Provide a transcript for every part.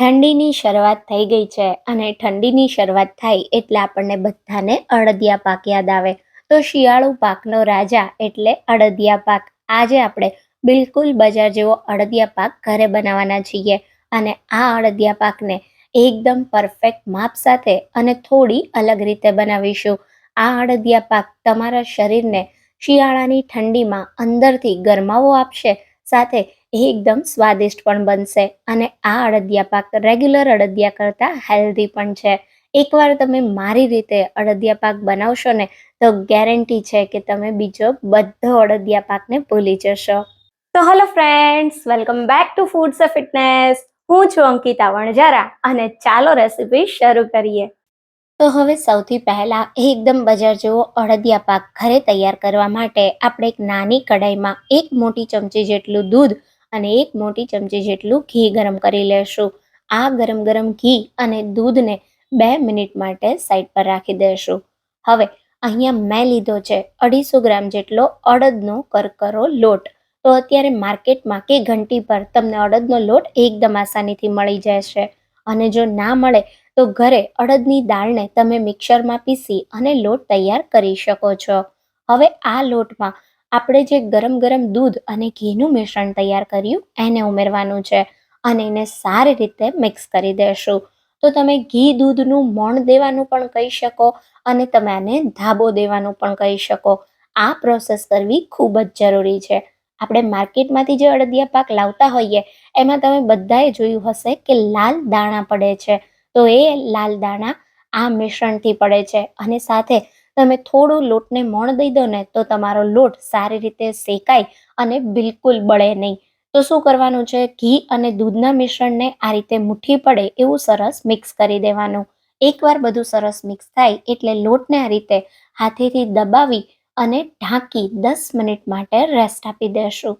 ઠંડીની શરૂઆત થઈ ગઈ છે અને ઠંડીની શરૂઆત થાય એટલે આપણને બધાને અડદિયા પાક યાદ આવે. તો શિયાળુ પાકનો રાજા એટલે અડદિયા પાક. આજે આપણે બિલકુલ બજાર જેવો અડદિયા પાક ઘરે બનાવવાના છીએ અને આ અડદિયા પાકને એકદમ પરફેક્ટ માપ સાથે અને થોડી અલગ રીતે બનાવીશું. આ અડદિયા પાક તમારા શરીરને શિયાળાની ઠંડીમાં અંદરથી ગરમાવો આપશે, સાથે એકદમ સ્વાદિષ્ટ પણ બનશે. અને આ અડદિયા પાક રેગ્યુલર અડદિયા કરતાં હેલ્ધી પણ છે. એકવાર તમે મારી રીતે અડદિયા પાક બનાવશો ને, તો ગેરંટી છે કે તમે બીજો બધો અડદિયા પાકને ભૂલી જશો. તો hello friends welcome back to foods of fitness હું છું અંકિતા વણજારા અને ચાલો રેસીપી શરૂ કરીએ. તો હવે સૌથી પહેલાં એકદમ બજાર જેવો અડદિયા પાક ઘરે તૈયાર કરવા માટે આપણે એક નાની કઢાઈમાં એક મોટી ચમચી જેટલું દૂધ અને એક મોટી ચમચી જેટલું ઘી ગરમ કરી લેશું. આ ગરમ ગરમ ઘી અને દૂધને બે મિનિટ માટે સાઈડ પર રાખી દેશું. હવે અહીંયા મેં લીધો છે અઢીસો ગ્રામ જેટલો અડદનો કરકરો લોટ. તો અત્યારે માર્કેટમાં કે ઘંટી પર તમને અડદનો લોટ એકદમ આસાનીથી મળી જશે. અને જો ના મળે તો ઘરે અડદની દાળને તમે મિક્સરમાં પીસી અને લોટ તૈયાર કરી શકો છો. હવે આ લોટમાં આપણે જે ગરમ ગરમ દૂધ અને ઘીનું મિશ્રણ તૈયાર કર્યું, એને ઉમેરવાનું છે અને એને સારી રીતે મિક્સ કરી દેશું. તો તમે ઘી દૂધનું મોણ દેવાનું પણ કહી શકો અને તમે આને ધાબો દેવાનું પણ કહી શકો. આ પ્રોસેસ કરવી ખૂબ જ જરૂરી છે. આપણે માર્કેટમાંથી જે અડદિયા પાક લાવતા હોઈએ, એમાં તમે બધાએ જોયું હશે કે લાલ દાણા પડે છે. તો એ લાલ દાણા આ મિશ્રણથી પડે છે અને સાથે તમે થોડું લોટને મોણ દઈ દો ને તો તમારો લોટ સારી રીતે શેકાય અને બિલકુલ બળે નહીં. તો શું કરવાનું છે? ઘી અને દૂધના મિશ્રણને આ રીતે મુઠ્ઠી પડે એવું સરસ મિક્સ કરી દેવાનું. એકવાર બધું સરસ મિક્સ થાય એટલે લોટને આ રીતે હાથેથી દબાવી અને ઢાંકી દસ મિનિટ માટે રેસ્ટ આપી દેશું.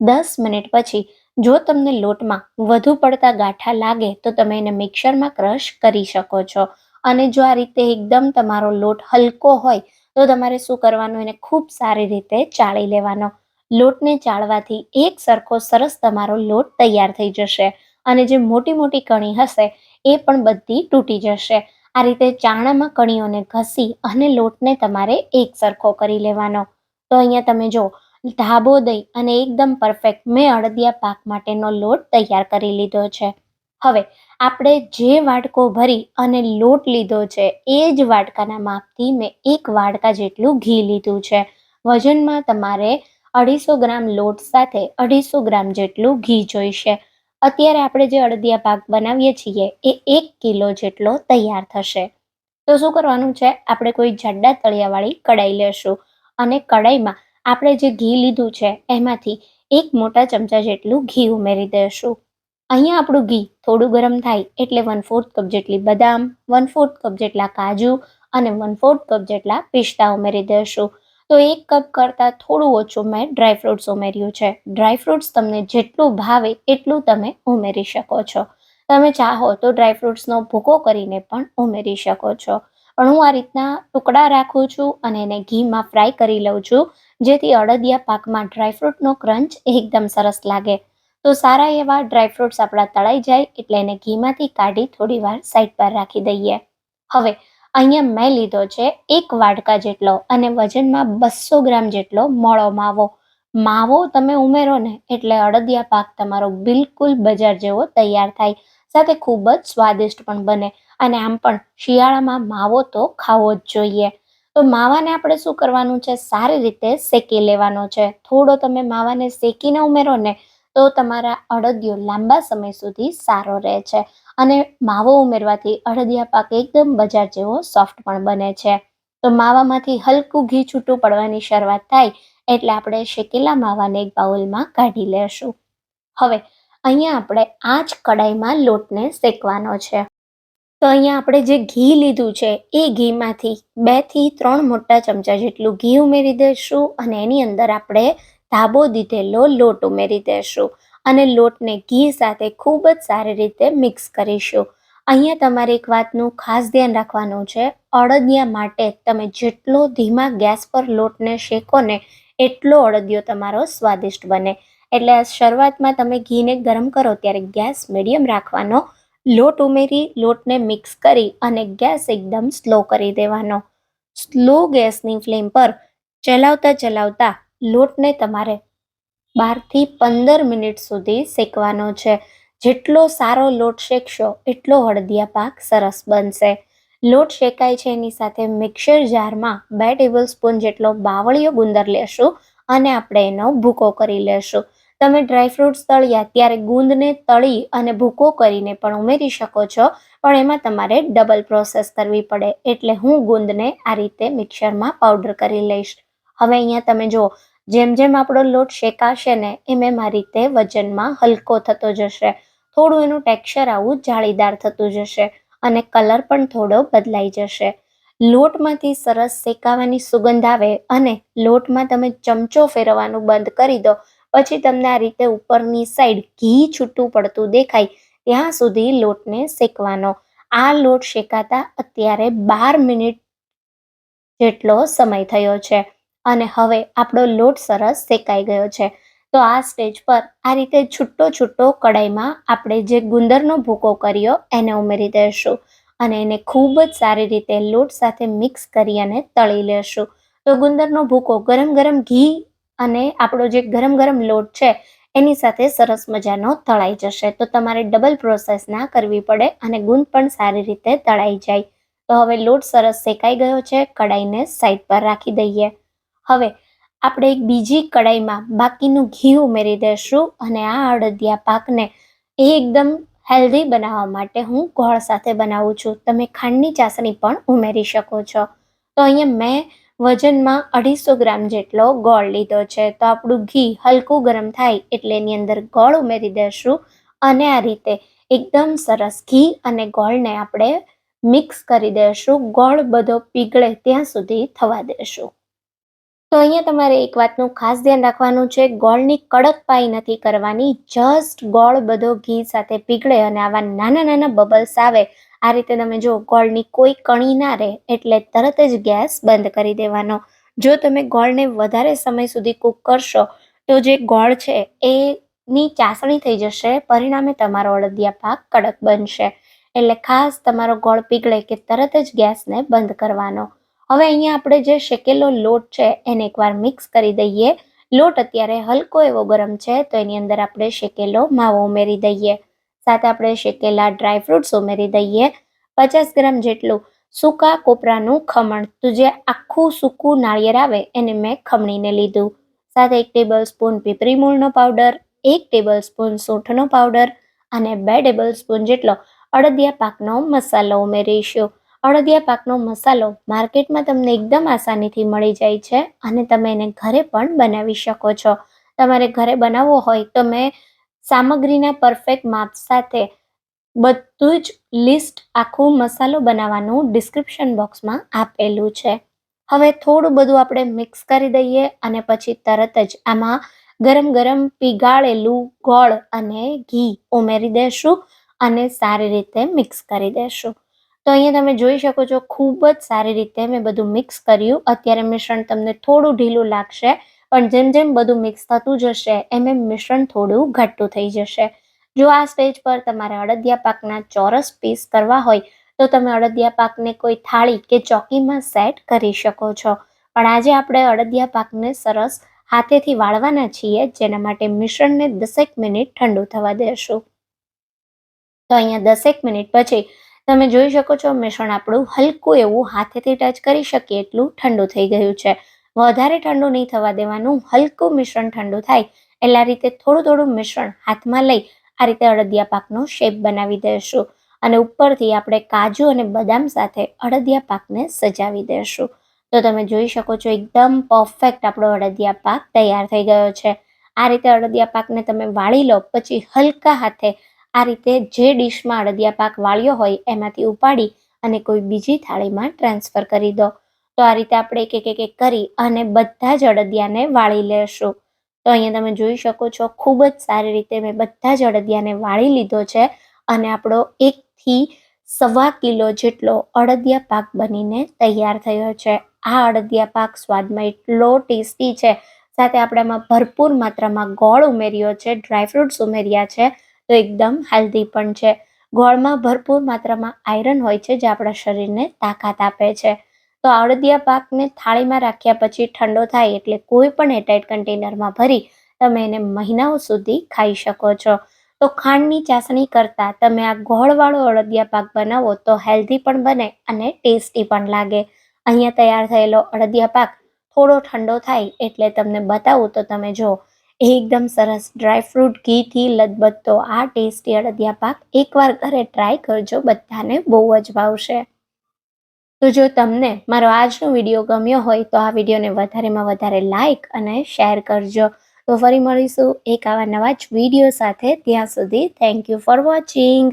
દસ મિનિટ પછી જો તમને લોટમાં વધુ પડતા ગાંઠા લાગે તો તમે એને મિક્સરમાં ક્રશ કરી શકો છો. અને જો આ રીતે એકદમ તમારો લોટ હલકો હોય, તો તમારે શું કરવાનું? એને ખૂબ સારી રીતે ચાળી લેવાનો. લોટને ચાળવાથી એક સરખો સરસ તમારો લોટ તૈયાર થઈ જશે અને જે મોટી મોટી કણી હશે, એ પણ બધી તૂટી જશે. આ રીતે ચાણામાં કણીઓને ઘસી અને લોટને તમારે એક સરખો કરી લેવાનો. તો અહીંયા તમે જો, ધાબો દઈ અને એકદમ પરફેક્ટ મેં અડદિયા પાક માટેનો લોટ તૈયાર કરી લીધો છે. હવે આપણે જે વાટકો ભરી અને લોટ લીધો છે, એ જ વાટકાના માપથી મેં એક વાટકા જેટલું ઘી લીધું છે. વજનમાં તમારે અઢીસો ગ્રામ લોટ સાથે અઢીસો ગ્રામ જેટલું ઘી જોઈશે. અત્યારે આપણે જે અડદિયા પાક બનાવીએ છીએ, એ એક કિલો જેટલો તૈયાર થશે. તો શું કરવાનું છે, આપણે કોઈ જાડા તળિયાવાળી કડાઈ લેશું અને કડાઈમાં આપણે જે ઘી લીધું છે, એમાંથી એક મોટા ચમચા જેટલું ઘી ઉમેરી દઈશું અહીંયા આપણું ઘી થોડું ગરમ થાય એટલે વન ફોર્થ કપ જેટલી બદામ વન ફોર્થ કપ જેટલા કાજુ અને વન ફોર્થ કપ જેટલા પિસ્તા ઉમેરી દેશું. તો એક કપ કરતાં થોડું ઓછું મેં ડ્રાયફ્રૂટ્સ ઉમેર્યું છે. ડ્રાયફ્રૂટ્સ તમને જેટલું ભાવે એટલું તમે ઉમેરી શકો છો. તમે ચાહો તો ડ્રાયફ્રૂટ્સનો ભૂકો કરીને પણ ઉમેરી શકો છો. પણ હું આ રીતના ટુકડા રાખું છું અને એને ઘીમાં ફ્રાય કરી લઉં છું, જેથી અડદિયા પાકમાં ડ્રાયફ્રૂટનો ક્રંચ એકદમ સરસ લાગે. તો સારા એવા ડ્રાયફ્રૂટ્સ આપણા તળાઈ જાય એટલે એને ઘીમાંથી કાઢી થોડી વાર સાઈડ પર રાખી દઈએ. હવે અહીંયા મેં લીધો છે એક વાડકા જેટલો અને વજનમાં બસો ગ્રામ જેટલો મોળો માવો. માવો તમે ઉમેરો ને એટલે અડદિયા પાક તમારો બિલકુલ બજાર જેવો તૈયાર થાય. સાથે ખૂબ જ સ્વાદિષ્ટ પણ બને અને આમ પણ શિયાળામાં માવો તો ખાવો જ જોઈએ. તો માવાને આપણે શું કરવાનું છે? સારી રીતે શેકી લેવાનો છે. થોડો તમે માવાને શેકીને ઉમેરો ને તો તમારા અડદિયો લાંબા સમય સુધી સારો રહે છે અને માવો ઉમેરવાથી અડદિયા પાક એકદમ બજાર જેવો સોફ્ટ પણ બને છે. તો માવામાંથી હલકું ઘી છૂટું પડવાની શરૂઆત થાય એટલે આપણે શેકેલા માવાને એક બાઉલમાં કાઢી લેશું. હવે અહીંયા આપણે આ જ કડાઈમાં લોટને શેકવાનો છે. તો અહીંયા આપણે જે ઘી લીધું છે એ ઘીમાંથી બેથી ત્રણ મોટા ચમચા જેટલું ઘી ઉમેરી દઈશું અને એની અંદર આપણે ધાબો દીધેલો, લોટ ઉમેરી દેશું અને લોટને ઘી સાથે ખૂબ જ સારી રીતે મિક્સ કરીશું. અહીંયા તમારે એક વાતનું ખાસ ધ્યાન રાખવાનું છે. અડદિયા માટે તમે જેટલો ધીમા ગેસ પર લોટને શેકો ને એટલો અડદિયો તમારો સ્વાદિષ્ટ બને. એટલે શરૂઆતમાં તમે ઘીને ગરમ કરો ત્યારે ગેસ મીડિયમ રાખવાનો. લોટ ઉમેરી, લોટને મિક્સ કરી અને ગેસ એકદમ સ્લો કરી દેવાનો. સ્લો ગેસની ફ્લેમ પર ચલાવતા ચલાવતા લોટને તમારે બારથી પંદર મિનિટ સુધી શેકવાનો છે. જેટલો સારો લોટ શેકશો, એટલો હળદિયા પાક સરસ બનશે. લોટ શેકાય છે એની સાથે મિક્સર જારમાં બે ટેબલ સ્પૂન જેટલો બાવળિયો ગુંદર લેશું અને આપણે એનો ભૂકો કરી લેશું. તમે ડ્રાયફ્રૂટ્સ તળ્યા ત્યારે ગુંદને તળી અને ભૂકો કરીને પણ ઉમેરી શકો છો, પણ એમાં તમારે ડબલ પ્રોસેસ કરવી પડે. એટલે હું ગુંદને આ રીતે મિક્સરમાં પાવડર કરી લઈશ. હવે અહીંયા તમે જુઓ, જેમ જેમ આપણો લોટ શેકાશે ને એમ એમ આ રીતે વજનમાં હલકો થતો જશે. થોડું એનું ટેક્સચર આવું જાળીદાર થતું જશે અને કલર પણ થોડો બદલાઈ જશે. લોટમાંથી સરસ શેકાવાની સુગંધ આવે અને લોટમાં તમે ચમચો ફેરવવાનું બંધ કરી દો, પછી તમને આ રીતે ઉપરની સાઈડ ઘી છૂટું પડતું દેખાય ત્યાં સુધી લોટને શેકવાનો. આ લોટ શેકાતા અત્યારે બાર મિનિટ જેટલો સમય થયો છે. અને હવે આપણો લોટ સરસ શેકાઈ ગયો છે. તો આ સ્ટેજ પર આ રીતે છૂટો છૂટો કડાઈમાં આપણે જે ગુંદરનો ભૂકો કર્યો એને ઉમેરી દઈશું અને એને ખૂબ જ સારી રીતે લોટ સાથે મિક્સ કરી અને તળી લેશું. તો ગુંદરનો ભૂકો ગરમ ગરમ ઘી અને આપણો જે ગરમ ગરમ લોટ છે એની સાથે સરસ મજાનો તળાઈ જશે. તો તમારે ડબલ પ્રોસેસ ના કરવી પડે અને ગુંદ પણ સારી રીતે તળાઈ જાય. તો હવે લોટ સરસ શેકાઈ ગયો છે. કડાઈને સાઈડ પર રાખી દઈએ. હવે આપણે એક બીજી કડાઈમાં બાકીનું ઘી ઉમેરી દઈશું અને આ અડદિયા પાકને એ એકદમ હેલ્ધી બનાવવા માટે હું ગોળ સાથે બનાવું છું. તમે ખાંડની ચાસણી પણ ઉમેરી શકો છો. તો અહીંયા મેં વજનમાં અઢીસો ગ્રામ જેટલો ગોળ લીધો છે. તો આપણું ઘી હલકું ગરમ થાય એટલે એની અંદર ગોળ ઉમેરી દઈશું અને આ રીતે એકદમ સરસ ઘી અને ગોળને આપણે મિક્સ કરી દઈશું. ગોળ બધો પીગળે ત્યાં સુધી થવા દેશું તો અહીંયા તમારે એક વાતનું ખાસ ધ્યાન રાખવાનું છે. ગોળની કડક પાઈ નથી કરવાની. જસ્ટ ગોળ બધો ઘી સાથે પીગળે અને આવા નાના નાના બબલ્સ આવે. આ રીતે તમે જો ગોળની કોઈ કણી ના રહે એટલે તરત જ ગેસ બંધ કરી દેવાનો. જો તમે ગોળને વધારે સમય સુધી કૂક કરશો, તો જે ગોળ છે એની ચાસણી થઈ જશે. પરિણામે તમારો અડદિયા પાક કડક બનશે. એટલે ખાસ તમારો ગોળ પીગળે કે તરત જ ગેસને બંધ કરવાનો. હવે અહીંયા આપણે જે શેકેલો લોટ છે એને એકવાર મિક્સ કરી દઈએ. લોટ અત્યારે હલકો એવો ગરમ છે, તો એની અંદર આપણે શેકેલો માવો ઉમેરી દઈએ. સાથે આપણે શેકેલા ડ્રાયફ્રૂટ્સ ઉમેરી દઈએ. પચાસ ગ્રામ જેટલું સૂકા કોપરાનું ખમણ. તો જે આખું સૂકું નાળિયેર આવે એને મેં ખમણીને લીધું. સાથે એક ટેબલ સ્પૂન પીપરી મૂળનો પાવડર એક ટેબલ સ્પૂન સૂંઠનો પાવડર અને બે ટેબલ સ્પૂન જેટલો અડદિયા પાકનો મસાલો ઉમેરીશું. અડદિયા પાકનો મસાલો માર્કેટમાં તમને એકદમ આસાનીથી મળી જાય છે અને તમે એને ઘરે પણ બનાવી શકો છો. તમારે ઘરે બનાવવો હોય તો મેં સામગ્રીના પરફેક્ટ માપ સાથે બધું જ લિસ્ટ આખું મસાલો બનાવવાનું ડિસ્ક્રિપ્શન બોક્સમાં આપેલું છે. હવે થોડું બધું આપણે મિક્સ કરી દઈએ અને પછી તરત જ આમાં ગરમ ગરમ પીગાળેલું ગોળ અને ઘી ઉમેરી દેશું અને સારી રીતે મિક્સ કરી દેશું. તો અહીંયા તમે જોઈ શકો છો, ખૂબ જ સારી રીતે મેં બધું મિક્સ કર્યું. અત્યારે મિશ્રણ તમને થોડું ઢીલું લાગશે, પણ જેમ જેમ બધું મિક્સ થતું જશે, એમ એમ મિશ્રણ થોડું ઘાટું થઈ જશે. જો આ સ્ટેજ પર તમારે અડદિયા પાકના ચોરસ પીસ કરવા હોય, તો તમે અડદિયા પાકને કોઈ થાળી કે ચોકીમાં સેટ કરી શકો છો. પણ આજે આપણે અડદિયા પાકને સરસ હાથેથી વાળવાના છીએ, જેના માટે મિશ્રણને દસેક મિનિટ ઠંડુ થવા દેશું. તો અહીંયા દસેક મિનિટ પછી તમે જોઈ શકો છો મિશ્રણ આપણું હલકું એવું હાથેથી ટચ કરી શકીએ એટલું ઠંડુ થઈ ગયું છે. વધારે ઠંડુ નહીં થવા દેવાનું, હલકું મિશ્રણ ઠંડુ થાય એટલે આ રીતે થોડું થોડું મિશ્રણ હાથમાં લઈ આ રીતે અડદિયા પાકનો શેપ બનાવી દઈશું અને ઉપરથી આપણે કાજુ અને બદામ સાથે અડદિયા પાકને સજાવી દઈશું તો તમે જોઈ શકો છો, એકદમ પરફેક્ટ આપણો અડદિયા પાક તૈયાર થઈ ગયો છે. આ રીતે અડદિયા પાકને તમે વાળી લો, પછી હલકા હાથે આ રીતે જે ડીશમાં અડદિયા પાક વાળ્યો હોય એમાંથી ઉપાડી અને કોઈ બીજી થાળીમાં ટ્રાન્સફર કરી દો. તો આ રીતે આપણે એક એક એક કરી અને બધા જ અડદિયાને વાળી લેશું. તો અહીંયા તમે જોઈ શકો છો, ખૂબ જ સારી રીતે મેં બધા જ અડદિયાને વાળી લીધો છે અને આપણો એકથી સવા કિલો જેટલો અડદિયા પાક બનીને તૈયાર થયો છે. આ અડદિયા પાક સ્વાદમાં એટલો ટેસ્ટી છે. સાથે આપણામાં ભરપૂર માત્રામાં ગોળ ઉમેર્યો છે, ડ્રાયફ્રૂટ્સ ઉમેર્યા છે તો એકદમ હેલ્ધી પણ છે. ગોળમાં ભરપૂર માત્રામાં આયરન હોય છે જે આપણા શરીરને તાકાત આપે છે. તો અડદિયા પાકને થાળીમાં રાખ્યા પછી ઠંડો થાય એટલે કોઈ પણ એટાઈટ કન્ટેનરમાં ભરી તમે એને મહિનાઓ સુધી ખાઈ શકો છો. તો ખાંડની ચાસણી કરતાં તમે આ ગોળવાળો અડદિયા પાક બનાવો તો હેલ્ધી પણ બને અને ટેસ્ટી પણ લાગે. અહીંયા તૈયાર થયેલો અડદિયા પાક થોડો ઠંડો થાય એટલે તમને બતાવું તો તમે જો એકદમ સરસ. ડ્રાયફ્રૂટ ઘીથી લથબથતો આ ટેસ્ટી અડદિયા પાક એકવાર ઘરે ટ્રાય કરજો, બધાને બહુ જ ભાવશે. તો જો તમને મારો આજનો વીડિયો ગમ્યો હોય તો આ વિડીયોને વધારેમાં વધારે લાઈક અને શેર કરજો. તો ફરી મળીશું એક આવા નવા જ વીડિયો સાથે. ત્યાં સુધી થેન્ક યુ ફોર વોચિંગ